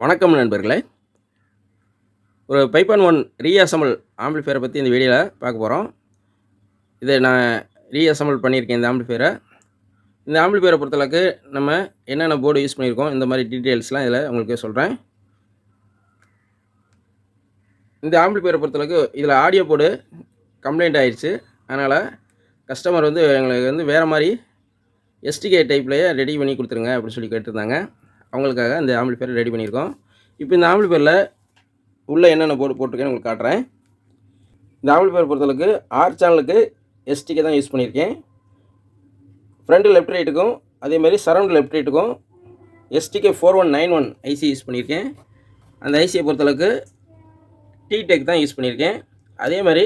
வணக்கம் நண்பர்களே. ஒரு பைப்பான் ஒன் ரீஅசம்பிள் ஆம்பிளிஃபையரை பற்றி இந்த வீடியோவில் பார்க்க போகிறோம் இதை நான் ரீஅசம்பிள் பண்ணியிருக்கேன் இந்த ஆம்பிளிஃபையரை இந்த ஆம்பிளிஃபையரை பொறுத்தளவுக்கு நம்ம என்னென்ன போர்டு யூஸ் பண்ணியிருக்கோம் இந்த மாதிரி டீட்டெயில்ஸ்லாம் இதில் உங்களுக்கு சொல்கிறேன் இந்த ஆம்பிளிஃபையரை பொறுத்தளவுக்கு இதில் ஆடியோ போர்டு கம்ப்ளைண்ட் ஆயிடுச்சு அதனால் கஸ்டமர் வந்து எங்களுக்கு வந்து வேறு மாதிரி எஸ்டிகே டைப்லேயே ரெடி பண்ணி கொடுத்துருங்க அப்படின்னு சொல்லி கேட்டிருந்தாங்க. அவங்களுக்காக இந்த ஆம்பிளிஃபையர் ரெடி பண்ணியிருக்கோம். இப்போ இந்த ஆம்பிளிஃபையரில் உள்ளே என்னென்ன போர்டு போட்டிருக்கேன்னு உங்களுக்கு காட்டுறேன். இந்த ஆம்பிளிஃபையர் பொறுத்தளவுக்கு ஆர் சேனலுக்கு எஸ்டிகே தான் யூஸ் பண்ணியிருக்கேன். ஃப்ரண்ட்டு லெஃப்ட் ரைட்டுக்கும் அதே மாதிரி surround left ரைட்டுக்கும் STK four one nine one IC use பண்ணியிருக்கேன். அந்த ஐசியை பொறுத்தளவுக்கு டிடெக் தான் யூஸ் பண்ணியிருக்கேன். அதே மாதிரி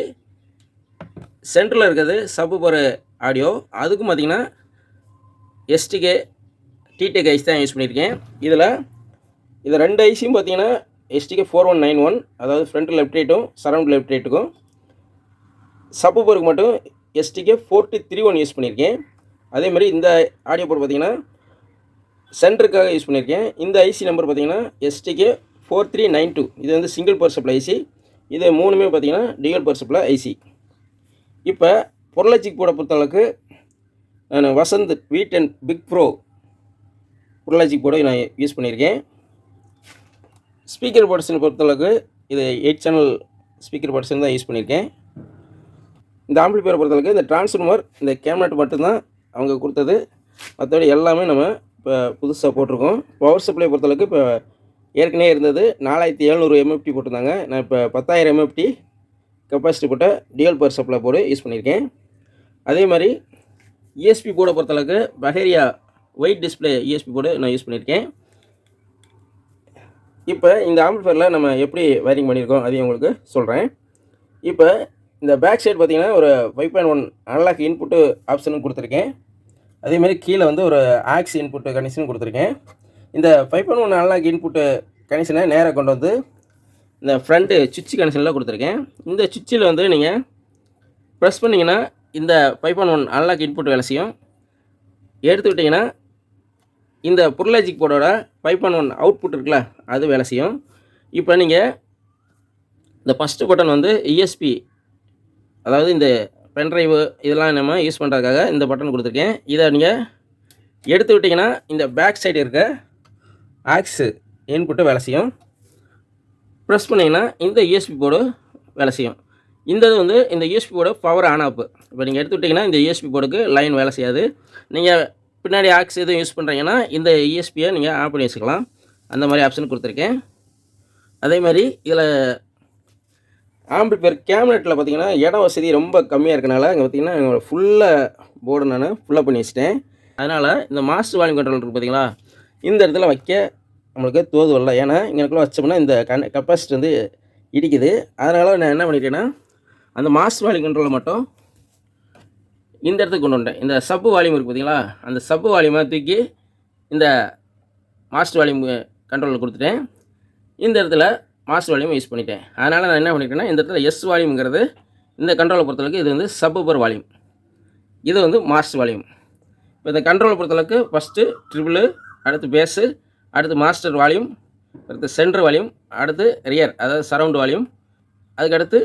சென்டரில் இருக்கிறது சப்பு போகிற ஆடியோ அதுக்கும் பார்த்திங்கன்னா எஸ்டிகே டிடெக் ஐஸ் தான் யூஸ் பண்ணியிருக்கேன். இதில் இது ரெண்டு ஐசியும் பார்த்தீங்கன்னா STK four one nine one அதாவது ஃப்ரண்ட் லெஃப்ட் ரைட்டும் சரௌண்ட் லெஃப்ட் ரைட்டுக்கும் சப்பூப்பருக்கு மட்டும் STK forty three one use பண்ணியிருக்கேன். அதே மாதிரி இந்த ஆடியோ போர்டு பார்த்தீங்கன்னா சென்டருக்காக யூஸ் பண்ணியிருக்கேன். இந்த ஐசி நம்பர் பார்த்தீங்கன்னா STK four three nine two இது வந்து சிங்கிள் பவர் சப்ளை ஐசி இது மூணுமே பார்த்தீங்கன்னா டியூல் பவர் சப்ளை ஐசி இப்போ பொருளாச்சிக்கு போட பொறுத்தளவுக்கு நான் வசந்த் வீட் அண்ட் பிக் ப்ரோ லாஜிக் போட நான் யூஸ் பண்ணியிருக்கேன். ஸ்பீக்கர் பட்ஸ்னு பொறுத்தளவுக்கு இது எயிட் சேனல் ஸ்பீக்கர் பட்ஸ்னு தான் யூஸ் பண்ணியிருக்கேன். இந்த ஆம்பிளிஃபையரை பொறுத்தளவுக்கு இந்த டிரான்ஸ்ஃபார்மர் இந்த கேபினட் மட்டும்தான் அவங்க கொடுத்தது. மற்றபடி எல்லாமே நம்ம இப்போ புதுசாக போட்டிருக்கோம். பவர் சப்ளை பொறுத்தளவுக்கு இப்போ ஏற்கனவே இருந்தது. நாலாயிரத்தி எழுநூறு எம்எஃப்டி போட்டிருந்தாங்க. நான் இப்போ பத்தாயிரம் எம்எஃப்டி கெப்பாசிட்டி போட்ட dual power supply board use பண்ணியிருக்கேன். அதே மாதிரி இஎஸ்பி போர்டை பொறுத்தளவுக்கு பஹேரியா ஒயிட் டிஸ்பிளே இஎஸ்பி போர்டு நான் யூஸ் பண்ணியிருக்கேன். இப்போ இந்த ஆம்பிளிஃபையரில் நம்ம எப்படி வயரிங் பண்ணியிருக்கோம் அதையும் உங்களுக்கு சொல்கிறேன் இப்போ இந்த பேக் சைடு பார்த்தீங்கன்னா ஒரு five point one analog input ஆப்ஷனும் கொடுத்துருக்கேன். அதேமாதிரி கீழே வந்து ஒரு ஆக்ஸ் இன்புட்டு கனெக்ஷனும் கொடுத்துருக்கேன். இந்த five point one analog input கனெக்ஷனை நேராக கொண்டு வந்து இந்த ஃப்ரண்ட்டு சுவிட்ச் கனெக்ஷனில் கொடுத்துருக்கேன். இந்த சுவிட்சில் வந்து நீங்கள் ப்ரெஸ் பண்ணிங்கன்னா இந்த five point one analogue input வேலை செய்யும். எடுத்துக்கிட்டிங்கன்னா இந்த புரலாஜிக் போர்டோட ஃபைவ் பாயிண்ட் ஒன் அவுட்புட் இருக்குல்ல அது வேலை செய்யும். இப்போ நீங்கள் இந்த ஃபஸ்ட்டு பட்டன் வந்து இஎஸ்பி அதாவது இந்த பென்ட்ரைவு இதெல்லாம் நம்ம யூஸ் பண்ணுறதுக்காக இந்த பட்டன் கொடுத்துருக்கேன். இதை நீங்கள் எடுத்து விட்டிங்கன்னா இந்த பேக் சைடு இருக்க ஆக்ஸு இன்புட்டு வேலை செய்யும். ப்ரெஸ் பண்ணிங்கன்னா இந்த யூஎஸ்பி போர்டு வேலை செய்யும். இந்த இது வந்து இந்த USB board power on off இப்போ நீங்கள் எடுத்து விட்டிங்கன்னா இந்த யூஎஸ்பி போர்டுக்கு லைன் வேலை செய்யாது. நீங்கள் பின்னாடி ஆக்ஸ் எதுவும் யூஸ் பண்ணுறீங்கன்னா இந்த இஎஸ்பியை நீங்கள் ஆன் பண்ணி வச்சுக்கலாம். அந்த மாதிரி ஆப்ஷன் கொடுத்துருக்கேன். அதே மாதிரி இதில் ஆம்பிளிஃபையர் கேபினெட்டில் பார்த்தீங்கன்னா இடம் வசதி ரொம்ப கம்மியாக இருக்கனால இங்கே பார்த்தீங்கன்னா ஃபுல்லாக போர்டு நான் ஃபுல்லாக பண்ணி வச்சிட்டேன். அதனால் இந்த மாஸ்டர் வால்யூம் கண்ட்ரோல் இருக்குது பார்த்தீங்களா இந்த இடத்துல வைக்க நம்மளுக்கு தோது வரல ஏன்னா இங்கேக்குள்ள வச்சோம்னா இந்த கன் கெப்பாசிட்டி வந்து இடிக்குது. அதனால் நான் என்ன பண்ணிட்டேன்னா அந்த மாஸ்டர் வால்யூம் கண்ட்ரோலை மட்டும் இந்த இடத்துக்கு கொண்டு வந்துட்டேன். இந்த சப்பு வால்யூம் இருக்குது பார்த்தீங்களா அந்த சப்பு வால்யூமை தூக்கி இந்த மாஸ்டர் வால்யூம் கண்ட்ரோலில் கொடுத்துட்டேன். இந்த இடத்துல மாஸ்டர் வால்யூம் யூஸ் பண்ணிட்டேன். அதனால் நான் என்ன பண்ணிட்டேன்னா இந்த இடத்துல எஸ் வால்யூம்ங்கிறது இந்த கண்ட்ரோலை பொறுத்தளவுக்கு இது வந்து சப்பு வால்யூம் இது வந்து மாஸ்டர் வால்யூம் இப்போ இந்த கண்ட்ரோலை பொறுத்தளவுக்கு ஃபஸ்ட்டு ட்ரிபிள் அடுத்து பேஸு அடுத்து மாஸ்டர் வால்யூம் அடுத்து சென்டர் வால்யூம் அடுத்து ரியர் அதாவது சரவுண்ட் வால்யூம் அதுக்கடுத்து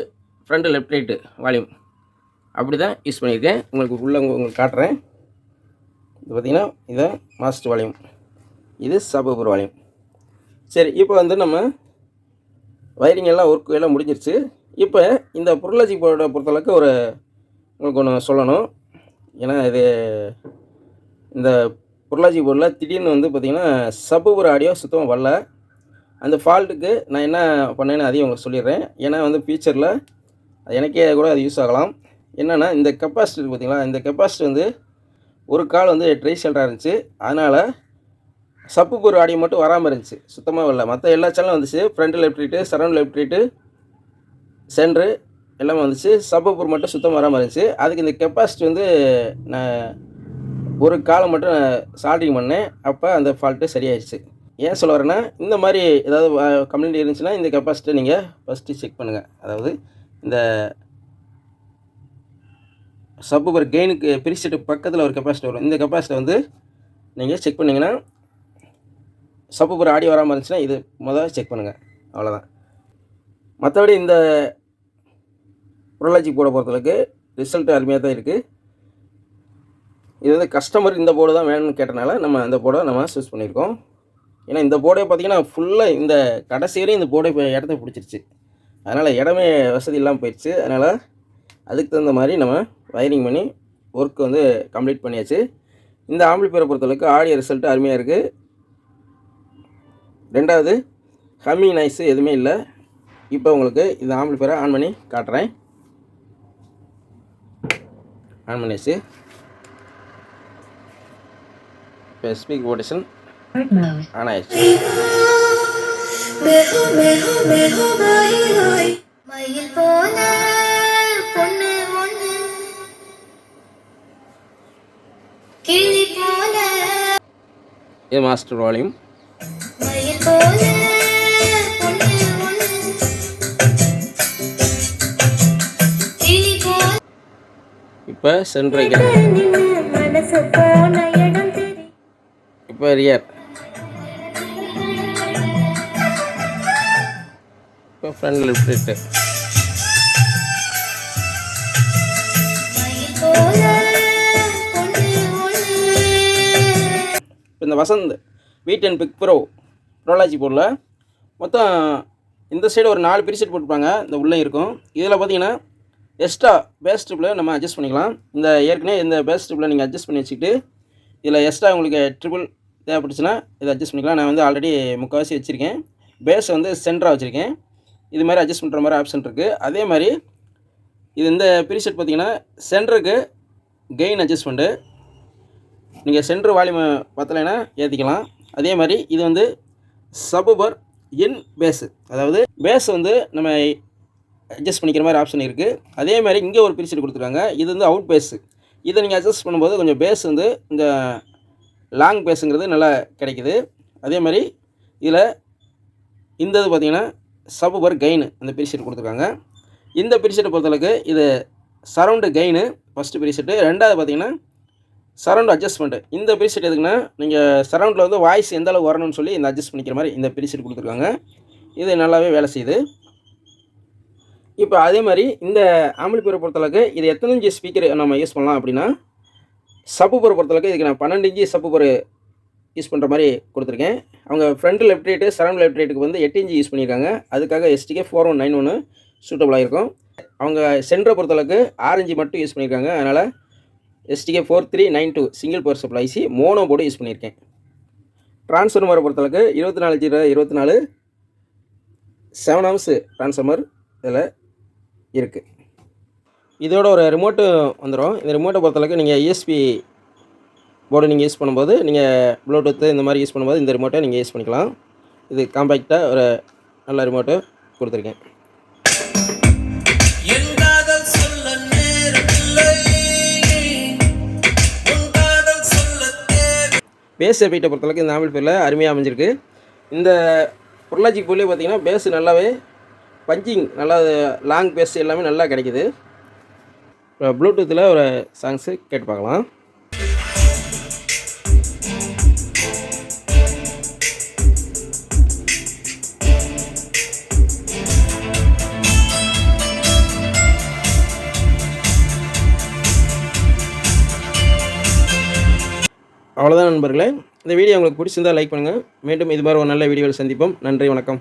ஃப்ரண்ட் லெஃப்ட் ரைட்டு வால்யூம் அப்படி தான் யூஸ் பண்ணியிருக்கேன். உங்களுக்கு உள்ளே உங்களுக்கு காட்டுறேன். இது பார்த்திங்கன்னா இதுதான் மாஸ்டர் வால்யூம் இது சபூபர் வால்யூம் சரி இப்போ வந்து நம்ம வயரிங் எல்லாம் ஒர்க் எல்லாம் முடிஞ்சிருச்சு. இப்போ இந்த பொருளாச்சி போர்டை பொறுத்தளவுக்கு ஒரு உங்களுக்கு ஒன்று சொல்லணும். ஏன்னா இது இந்த பொருளாச்சி போர்டில் திடீர்னு வந்து பார்த்திங்கன்னா சபூபர் ஆடியோ சுத்தமாக வரல. அந்த ஃபால்ட்டுக்கு நான் என்ன பண்ணேன்னு அதையும் உங்களுக்கு சொல்லிடுறேன். ஏன்னா வந்து ஃபியூச்சரில் எனக்கே கூட அது யூஸ் ஆகலாம். என்னென்னா இந்த கெப்பாசிட்டி பார்த்திங்களா பார்த்தீங்களா இந்த கெப்பாசிட்டி வந்து ஒரு கால் வந்து ட்ரை சென்டராக இருந்துச்சு. அதனால் சப்பு ஆடியோ மட்டும் வராமல் இருந்துச்சு. சுத்தமாக வரல மற்ற எல்லா சேனலும் வந்துச்சு. Front left right surround left right centre எல்லாமே வந்துச்சு. சப்பு மட்டும் சுத்தமாக வராமல் இருந்துச்சு. அதுக்கு இந்த கெப்பாசிட்டி வந்து நான் ஒரு காலம் மட்டும் சால்டிங் பண்ணேன். அப்போ அந்த ஃபால்ட்டு சரியாயிடுச்சு. ஏன் சொல்ல வரேன்னா இந்த மாதிரி ஏதாவது கம்ப்ளைண்ட் இருந்துச்சுன்னா இந்த கெப்பாசிட்டியை நீங்கள் ஃபஸ்ட்டு செக் பண்ணுங்கள் அதாவது இந்த சப்பூபர் கெயினுக்கு பிரிச்சுட்டு பக்கத்தில் ஒரு கெப்பாசிட்டி வரும். இந்த கெப்பாசிட்டி வந்து நீங்கள் செக் பண்ணிங்கன்னா சப்பு ஆடியோ ஆடி வராமல் இருந்துச்சுன்னா இது முதல்ல செக் பண்ணுங்கள் அவ்வளோதான் மற்றபடி இந்த புரளாச்சி போர்டை பொறுத்தளவுக்கு ரிசல்ட் அருமையாக தான் இருக்குது இது வந்து கஸ்டமர் இந்த போர்டு தான் வேணும்னு கேட்டனால நம்ம இந்த போர்டை நம்ம சூஸ் பண்ணியிருக்கோம். ஏன்னா இந்த போர்டே பார்த்தீங்கன்னா ஃபுல்லாக இந்த கடைசி வரையும் இந்த போர்டை இப்போ இடத்த பிடிச்சிருச்சு. அதனால் இடமே வசதி இல்லாமல் போயிடுச்சு அதனால் அதுக்கு தகுந்த மாதிரி நம்ம வயரிங் பண்ணி ஒர்க் வந்து கம்ப்ளீட் பண்ணியாச்சு இந்த ஆம்பிளிஃபையரை பொறுத்தளவுக்கு ஆடியோ ரிசல்ட் அருமையாக இருக்குது ரெண்டாவது ஹம்மி நாய்ஸு எதுவுமே இல்லை இப்போ உங்களுக்கு இந்த ஆம்பிளிஃபையரை ஆன் பண்ணி காட்டுறேன் ஆன் பண்ணியாச்சு இப்போ ஸ்பீக் போட்டேஷன் ஆன் ஆயிடுச்சு மயில் போன இது மாஸ்டர் வால்யூம். இப்போ சென்ட்ரை இப்போ ரியர் இப்போ ஃப்ரண்ட் லிஃப்ட் இப்போ இந்த வசந்த் வீட் அண்ட் பிக் ப்ரோ ப்ரோலாஜி போர்டில் மொத்தம் இந்த சைடு ஒரு நாலு பீரிசெட் போட்டுருப்பாங்க. இந்த உள்ளே இருக்கும். இதில் பார்த்தீங்கன்னா எக்ஸ்ட்ரா பேஸ் ட்ரிப்பில் நம்ம அட்ஜஸ்ட் பண்ணிக்கலாம். இந்த ஏற்கனவே இந்த பேஸ் ட்ரிப்பில் நீங்கள் அட்ஜஸ்ட் பண்ணி வச்சுக்கிட்டு இதில் எக்ஸ்ட்ரா உங்களுக்கு ட்ரிபிள் தேவைப்பட்டுச்சுன்னா இதை அட்ஜஸ்ட் பண்ணிக்கலாம். நான் வந்து ஆல்ரெடி முக்கால்வாசி வச்சுருக்கேன். பேஸ் வந்து சென்டராக வச்சுருக்கேன். இது மாதிரி அட்ஜஸ்ட் பண்ணுற மாதிரி ஆப்ஷன் இருக்குது அதே மாதிரி இது இந்த ப்ரீசெட் பார்த்தீங்கன்னா சென்டருக்கு கெயின் அட்ஜஸ்ட்மெண்ட்டு நீங்கள் சென்ட்ரு வால்யூமை பத்தலைன்னா ஏற்றிக்கலாம் அதே மாதிரி இது வந்து சபுபர் இன் பேஸு. அதாவது பேஸ் வந்து நம்ம அட்ஜஸ்ட் பண்ணிக்கிற மாதிரி ஆப்ஷன் இருக்குது அதே மாதிரி இங்கே ஒரு பிரிச்சுட்டு கொடுத்துருக்காங்க. இது வந்து அவுட் பேஸு. இதை நீங்கள் அட்ஜஸ்ட் பண்ணும்போது கொஞ்சம் பேஸ் வந்து இந்த லாங் பேஸுங்கிறது நல்லா கிடைக்குது. அதே மாதிரி இதில் இந்த இது பார்த்திங்கன்னா சபுபர் கெயின் அந்த பிரிசெட் கொடுத்துருக்காங்க. இந்த பிரிசெட்டை பொறுத்தளவுக்கு இது சரவுண்டு கெயின் ஃபஸ்ட்டு பிரிசெட்டு. ரெண்டாவது பார்த்திங்கன்னா சரௌண்ட் அட்ஜஸ்ட்மெண்ட்டு இந்த ப்ரீசெட் எதுக்குன்னா நீங்கள் சரௌண்டில் வந்து வாய்ஸ் எந்த அளவு வரணும்னு சொல்லி இந்த அட்ஜஸ்ட் பண்ணிக்கிற மாதிரி இந்த ப்ரீசெட் கொடுத்துருக்காங்க. இது நல்லாவே வேலை செய்யுது. இப்போ அதே மாதிரி இந்த ஆம்பிளிஃபையரை பொறுத்தளவுக்கு இது எத்தனை இன்ச்சு ஸ்பீக்கர் நம்ம யூஸ் பண்ணலாம் அப்படின்னா சப்புப்பரை பொறுத்தளவுக்கு இதுக்கு நான் பன்னெண்டு இன்ச்சு சப்புபர் யூஸ் பண்ணுற மாதிரி கொடுத்துருக்கேன். அவங்க front left right surround left ரைட்டுக்கு வந்து எட்டு இன்ச்சு யூஸ் பண்ணியிருக்காங்க. அதுக்காக எஸ்டிகே ஃபோர் ஒன் நைன் ஒன்று சூட்டபுளாக இருக்கும். அவங்க சென்டரை பொறுத்தளவுக்கு ஆரஞ்சு மட்டும் யூஸ் பண்ணியிருக்காங்க. அதனால் STK four three nine two single power supply IC mono board use பண்ணியிருக்கேன். டிரான்ஸ்ஃபார்மரை பொறுத்தளவுக்கு இருபத்தி நாலு ஜீரோ இருபத்தி நாலு செவன் ஹவர்ஸு ட்ரான்ஸ்ஃபார்மர் இதில் இருக்குது இதோட ஒரு ரிமோட்டு வந்துடும் இந்த ரிமோட்டை பொறுத்தளவுக்கு நீங்கள் இஎஸ்பி போர்டு நீங்கள் யூஸ் பண்ணும்போது நீங்கள் ப்ளூடூத்து இந்த மாதிரி யூஸ் பண்ணும்போது இந்த ரிமோட்டை நீங்கள் யூஸ் பண்ணிக்கலாம். இது காம்பேக்டாக ஒரு நல்ல ரிமோட்டு கொடுத்துருக்கேன். பேஸ் எஃபெக்டை பொறுத்தளவுக்கு இந்த ஆம்பிள்ஃபையரில் அருமையாக அமைஞ்சிருக்கு. இந்த பொருளாச்சி போலே பார்த்தீங்கன்னா பேஸ் நல்லாவே பஞ்சிங் நல்லா லாங் பேஸ் எல்லாமே நல்லா கிடைக்குது. ப்ளூடூத்தில் ஒரு சாங்ஸு கேட்டு பார்க்கலாம். அவ்வளோதான் நண்பர்களே. இந்த வீடியோ உங்களுக்கு பிடிச்சிருந்தால் லைக் பண்ணுங்கள் மீண்டும் இது மாதிரி ஒரு நல்ல வீடியோவில் சந்திப்போம். நன்றி வணக்கம்.